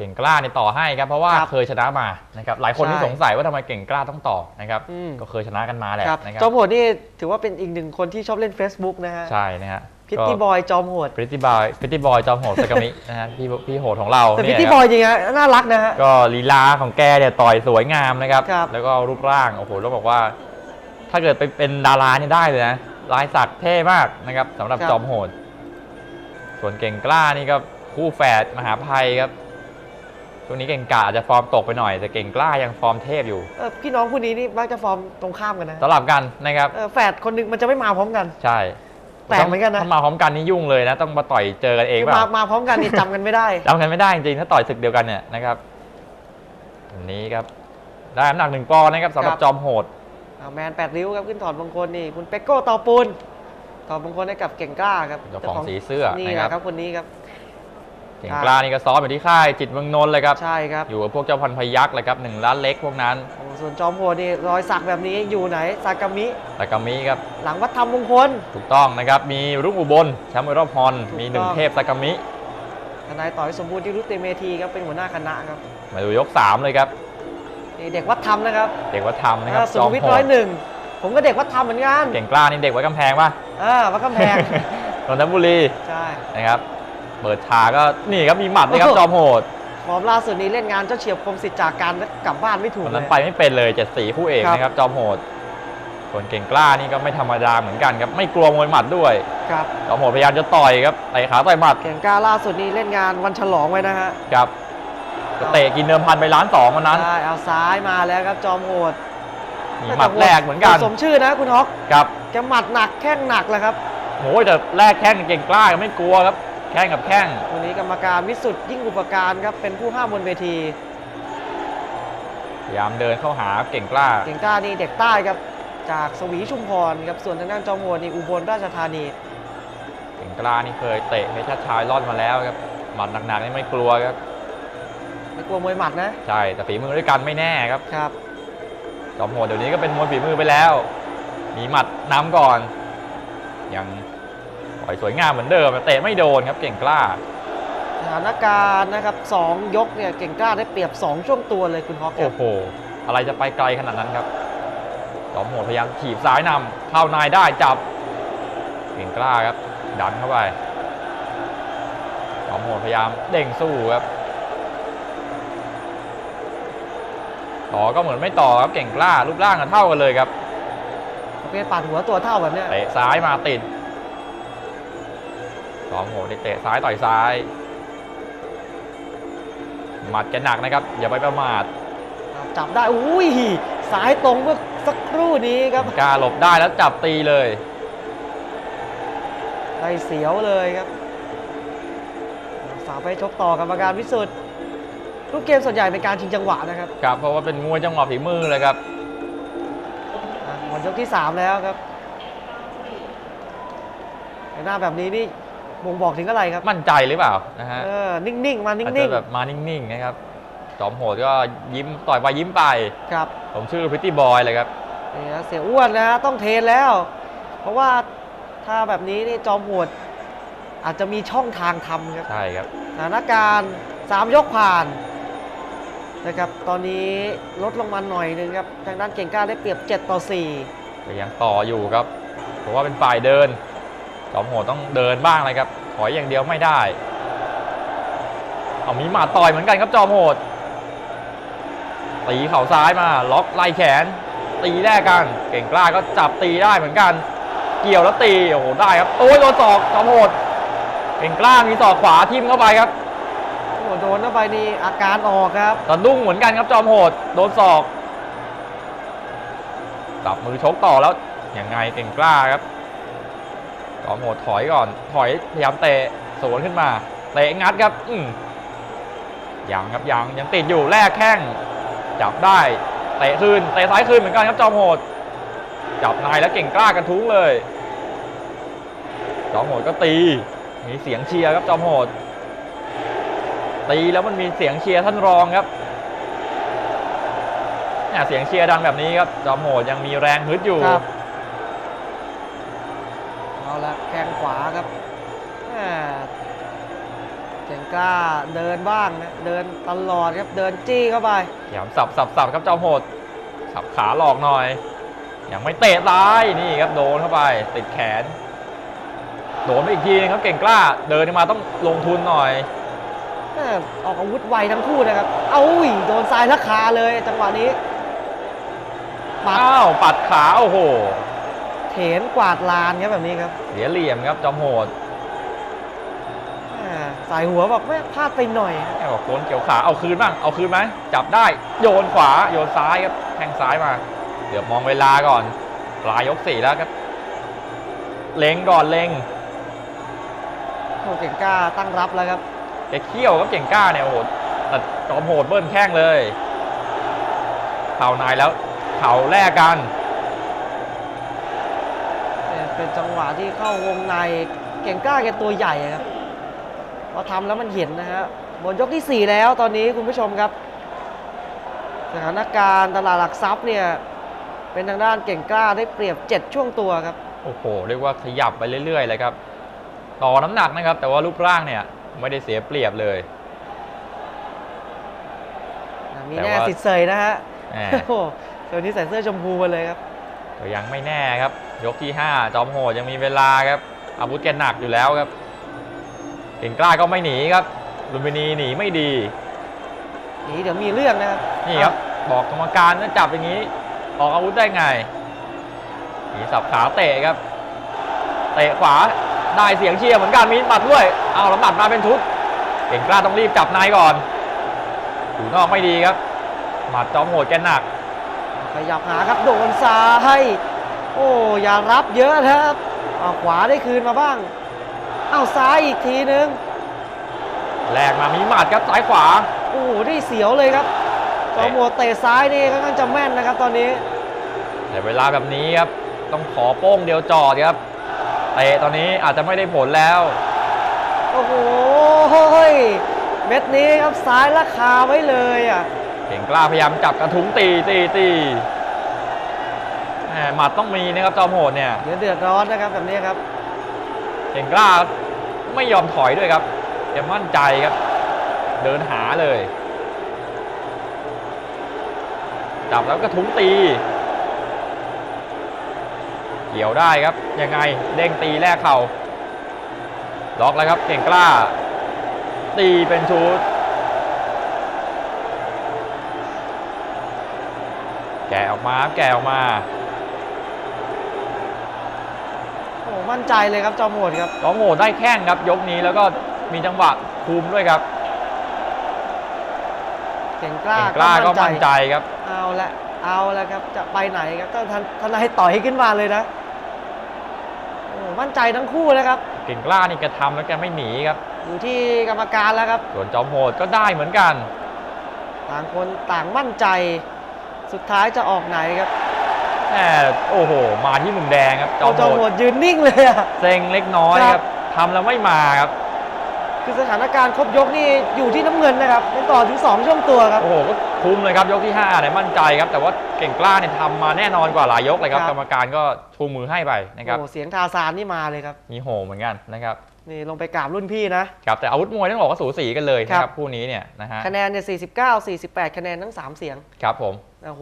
เก่งกล้านี่ต่อให้ครับเพราะว่าครับเคยชนะมานะครับหลายคนใช่ที่สงสัยว่าทำไมเก่งกล้าต้องต่อนะครับอืมก็เคยชนะกันมาแหละครับนะครัจอมโหดนี่ถือว่าเป็นอีกหนึ่งคนที่ชอบเล่น Facebook นะฮะใช่นะฮะพิตตี้บอยจอมโหดพิตตี้บอยพิตตี้บอยจอมโหดสกามินะฮะพี่พี่โหดของเราแต่พิเนี่ตยตี้ครับอยจริงฮะน่ารักนะฮะก็ลีลาของแกเนี่ยต่อยสวยงามนะครับครับแล้วก็รูปร่างโอ้โหต้องบอกว่า ถ้าเกิดไปเป็นดาราเนี่ยได้เลยนะลายสักเท่มากนะครับสำหรับจอมโหด ส่วนเก่งกล้านี่ก็คู่แฝดมหาภัยครับ ช่วงนี้เก่งกาอาจจะฟอร์มตกไปหน่อย แต่เก่งกล้ายังฟอร์มเทพอยู่เออพี่น้องคู่นี้นี่มักจะฟอร์มตรงข้ามกันนะสลับกันนะครับเออแฝดคนหนึงมันจะไม่มาพร้อมกัน ใช่แปลกเหมือนกันนะ ถ้ามาพร้อมกันนี่ยุ่งเลยนะ ต้องมาต่อยเจอกันเองเปมาล่ามาพร้อมกันนี่จำกันไม่ได้ จำกันไม่ได้จริงๆถ้าต่อยศึกเดียวกันเนี่ยนะครับวันนี้ครับได้น้ำหนักหนึ่งปอนด์นะครับสำหรับครับจอมโหดเอาแมนแปดริ้วครับขึ้นถอดมงคลนี่คุณเปกโก้เตาปูนถอดมงคลให้กับเก่งกล้าครับเจ้าของสีเสื้อนี่นะแหครัละบครับคนนี้ครับ เก่งกล้านี่ก็ซ้อมอยู่ที่ค่ายจิตเมืองนนท์เลยครับ ใช่ครับ อยู่กับพวกเจ้าพันพยักษ์เลยครับหนึ่งล้านเล็กพวกนั้นโอ้ส่วนจอมโหดนี่รอยสักแบบนี้อยู่ไหนซากามิแต่กามิครับ หลังวัดธรรมมงคล ถูกต้องนะครับ มีรุ่งอุบลแชมป์เอรอบฮอนถูกมีหนึ่งต้องเทพสากามิทนายต่อยสมบูรณ์ที่รุตเตเมทีครับเป็นหัวหน้าคณะครับ มาดูยก 3 เลยครับนี่เด็กวัดธรรมนะครับ เด็กวัดธรรมนะครับอ่าสุจอขุมมวิทโหร้อดยหนึ่งผมก็เด็กวัดธรรมเหมือนกัน เก่งกล้านี่เด็กวัดกำแพงป่ะอ่าวัดกำแพงนนทบุรี ใช่ นะครับ เปิดฉากก็นี่ครับมีหมัดนะครับโอ้โหจอมโหดฟอร์มล่าสุดนี้เล่นงานเจ้าเฉียบคมสิทธิ์จากการกลับบ้านไม่ถูกวันเลนั้นยไปไม่เป็นเลยเจ็ดสีคู่เอกครับนะครับจอมโหดส่วนเก่งกล้านี่ก็ไม่ธรรมดาเหมือนกันครับไม่กลัวมวยหมัดด้วยครับจอมโหดพยายามจะต่อยครับเตะขาต่อยหมัดเก่งกล้าล่าสุดนี้เล่นงานวันฉลองไว้นะฮะครับก็เตะกินเดิมพันไปล้านสองวันนั้นใช่เอาซ้ายมาแล้วครับจอมโหดมีหมัดแรกเหมือนกันสมชื่อนะคุณฮอกครับแกหมัดหนักแข้งหนักแหละครับโอ้ยแต่แรกแข้งเก่งกล้าก็ไม่กลัวครับ แข้งกับแข้งวันนี้กรรมการวิสุทธ์ยิ่งอุปการครับเป็นผู้ห้ามบนเวทีพยายามเดินเข้าหาเก่งกล้า เก่งกล้านี่เด็กใต้ครับจากสวีชุมพรครับส่วนทางด้านจอมโหดนี่อุบลราชธานี เก่งกล้านี่เคยเตะเพชรชายรอดมาแล้วครับหมัดหนักๆนี่ไม่กลัวครับไม่กลัวมวยหมัดนะใช่แต่ฝีมือด้วยกันไม่แน่ครับครับจอมโหดเดี๋ยวนี้ก็เป็นมวยฝีมือไปแล้ว มีหมัดนำก่อนยังปล่ อยสวยงามเหมือนเดิมแต่เตะไม่โดนครับเก่งกล้าสถานการณ์นะครับสองยกเนี่ยเก่งกล้าได้เปรียบสองช่วงตัวเลยคุณฮอกคโอ้รับโห อะไรจะไปไกลขนาดนั้นครับจอมโหดพยายามถีบซ้ายนำเข้านายได้จับ เก่งกล้าครับ ดันเข้าไปจอมโหดพยายามเด้งสู้ครับต่อก็เหมือนไม่ต่อครับเก่งกล้ารูปร่างกันเท่ากันเลยครับประเภทปาดหัวตัวเท่าแบบเนี้ยเตะซ้ายมาติด จอมโหดเตะซ้ายต่อยซ้าย หมัดแกหนักนะครับ อย่าไปประมาทจับได้อุ้ยสายตรงเมื่อสักครู่นี้ครับกล้าหลบได้แล้วจับตีเลยได้เสียวเลยครับสาวไปชกต่อกรรมการวิสุทธ์ลูกเกมส่วนใหญ่เป็นการชิงจังหวะนะครับครับเพราะว่าเป็นมวยจังหวะฝีมือเลยครับอะหมดยกที่ 3 แล้วครับหน้าแบบนี้นี่ บ่งบอกถึงอะไรครับมั่นใจหรือเปล่านะฮะเออนิ่งๆมานิ่อาจงจะแบบมานิ่งๆนะครับจอมโหดก็ยิ้มต่อยไปยิ้มไป ๆครับผมชื่อพิตตี้บอยเลยครับ นี่นะเสียอ้วนนะฮะต้องเทรนแล้ว เพราะว่าถ้าแบบนี้นี่จอมโหดอาจจะมีช่องทางทำครับ ใช่ครับ สถานการณ์3ยกผ่านนะครับ ตอนนี้ลดลงมาหน่อยนึงครับ ทางด้านเก่งกล้าได้เปรียบ 7 ต่อ 4 แต่ยังต่ออยู่ครับเพราะว่าเป็นฝ่ายเดิน จอมโหดต้องเดินบ้างเลยครับถอยอย่างเดียวไม่ได้ เอามีหมาต่อยเหมือนกันครับจอมโหดตีเข่าซ้ายมา ล็อกไล่แขน ตีแรกกัน เก่งกล้าก็จับตีได้เหมือนกัน เกี่ยวแล้วตีโอ้โหได้ครับโอ้ยโดนศอกจอมโหดเก่งกล้ามีศอกขวาทิ่มเข้าไปครับโอ้โหโดนเข้าไปนี่อาการออกครับสะดุ้งเหมือนกันครับจอมโหดโดนศอกจับมือชกต่อแล้วยังไงเก่งกล้าครับจ อมโหดถอยก่อน ถอยพยายามเตะสวนขึ้นมา เตะงัดครับ อืมยังครับยังยังติดอยู่แลกแข้งจับได้เตะคืนเตะซ้ายคืนเหมือนกันครับจอมโหด จับนายแล้วเก่งกล้ากันทุ้งเลยจอมโหดก็ตี มีเสียงเชียร์ครับจอมโหด ตีแล้วมันมีเสียงเชียร์ท่านรองครับเนี่ยเสียงเชียร์ดังแบบนี้ครับจอมโหดยังมีแรงฮึดอยู่ ครับเอาละแข้งขวาครับแหม่เก่งกล้าเดินบ้างนะเดินตลอดครับเดินจี้เข้าไปพยายามสับสับสับครับจอมโหดสับขาหลอกหน่อย ยังไม่เตะตายนี่ครับโดนเข้าไปติดแขน โดนไปอีกทีนึงครับเก่งกล้า เดินมาต้องลงทุนหน่อยแม่ออกอาวุธไวทั้งคู่นะครับ เอาอุ้ยโดนทรายละคาเลยจังหวะนี้ปัดอ้าวปัดขาโอ้โหเถนกวาดลานครับแบบนี้ครับเสียเหลี่ยมครับจอมโหดแม่ สายหัวบอกแม่พลาดไปหน่อยแม่บอกโดนเกี่ยวขาเอาคืนบ้างเอาคืนไหมจับได้โยนขวาโยนซ้ายครับแทงซ้ายมา เดี๋ยวมองเวลาก่อนปลายยกสี่แล้วครับ เล็งก่อนเล็งโอ้เก่งกล้าตั้งรับแล้วครับแกเขี้ยวครับเก่งกล้าเนี่ยโอ้โหแต่จอมโหดเบิ้ลแข้งเลยเข่าในแล้วเข่าแลกกันเนี่ยเป็นจังหวะที่เข้าวงในเก่งกล้าแกตัวใหญ่อะครับ พอทำแล้วมันเห็นนะฮะบนยกที่ 4 แล้วตอนนี้คุณผู้ชมครับ สถานการณ์ตลาดหลักทรัพย์เนี่ยเป็นทางด้านเก่งกล้าได้เปรียบ 7 ช่วงตัวครับ โอ้โห เรียกว่าขยับไปเรื่อยๆเลยครับ ต่อน้ำหนักนะครับ แต่ว่ารูปร่างเนี่ยไม่ได้เสียเปรียบเลยมีแต่แน่ว่าสิทธิ์เสยนะฮะแหมโอ้โหตัวนี้ใส่เสื้อชมพูมาเลยครับก็ยังไม่แน่ครับ ยกที่ 5 จอมโหดยังมีเวลาครับอาวุธแกหนักอยู่แล้วครับ เก่งกล้าก็ไม่หนีครับลุมพินีหนีไม่ดีนี่เดี๋ยวมีเรื่องนะครับนี่ครับบอกกรรมการว่าจับอย่างนี้ออกอาวุธได้ไงหนีสับขาเตะครับ เตะขวาได้เสียงเชียร์เหมือนกันมีหมัดด้วย เอาแล้วหมัดมาเป็นชุดเก่งกล้าต้องรีบจับในก่อนอยู่นอกไม่ดีครับ หมัดจอมโหดแกหนัก ขยับหาครับโดนซ้ายโอ้อย่ารับเยอะนะครับเอาขวาได้คืนมาบ้าง เอาซ้ายอีกทีนึงแลกมามีหมัดครับซ้ายขวา โอ้โหนี่เสียวเลยครับจอมโหดเตะซ้ายนี่ค่อนข้างจะแม่นนะครับตอนนี้ แต่เวลาแบบนี้ครับ ต้องขอโป้งเดียวจอดครับเตะตอนนี้อาจจะไม่ได้ผลแล้ว โอ้โหเม็ดนี้ครับซ้ายราคาไว้เลยอะเก่งกล้าพยายามจับกระทุ้งตีตีตีแหมหมัดต้องมีนะครับจอมโหดเนี่ยเดี๋ยวเดือดร้อนนะครับแบบนี้ครับ เก่งกล้าไม่ยอมถอยด้วยครับแกมั่นใจครับ เดินหาเลย จับแล้วกระทุ้งตี เกี่ยวได้ครับ ยังไงเด้งตีแรกเข่าล็อกแล้วครับ เก่งกล้า ตีเป็นชุดแกะออกมาแกะออกมา โอ้ มั่นใจเลยครับจอมโหดครับจอมโหดได้แข้งครับยกนี้แล้วก็มีจังหวะคุมด้วยครับเก่งกล้าเก่งกล้าก็มั่นใจครับ เอาละเอาละครับจะไปไหนครับต้องทันทนายต่อยขึ้นมาเลยนะโอ้มั่นใจทั้งคู่นะครับ เก่งกล้านี่แกทำแล้วแกไม่หนีครับ อยู่ที่กรรมการแล้วครับ ส่วนจอมโหดก็ได้เหมือนกัน ต่างคนต่างมั่นใจ สุดท้ายจะออกไหนครับ แหมโอ้โห มาที่มุมแดงครับจอมจอมโหโหดดยืนนิ่งเลยอะเซ็งเล็กน้อยคครัรับบทำแล้วไม่มาครับ คือสถานการณ์ครบยกนี่อยู่ที่น้ำเงินนะครับเป็นต่อถึง 2 ช่วงตัวครับ โอ้โห ก็คุมเลยครับยกที่5เนี่ยมั่นใจครับ แต่ว่าเก่งกล้าเนี่ยทำมาแน่นอนกว่าหลายยกเลยครับครับ กรรมการก็ชูมือให้ไปนะครับ โอ้เสียงทาซานนี่มาเลยครับ มีโหเหมือนกันนะครับนี่ลงไปกราบรุ่นพี่นะครับแต่อาวุธมวยต้องบอกว่าสูสีกันเลยนะคครัรับบคู่นี้เนี่ยนะฮะคะแนนเนี่ย49 48 คะแนนทั้ง 3 เสียงครับผมโอ้โห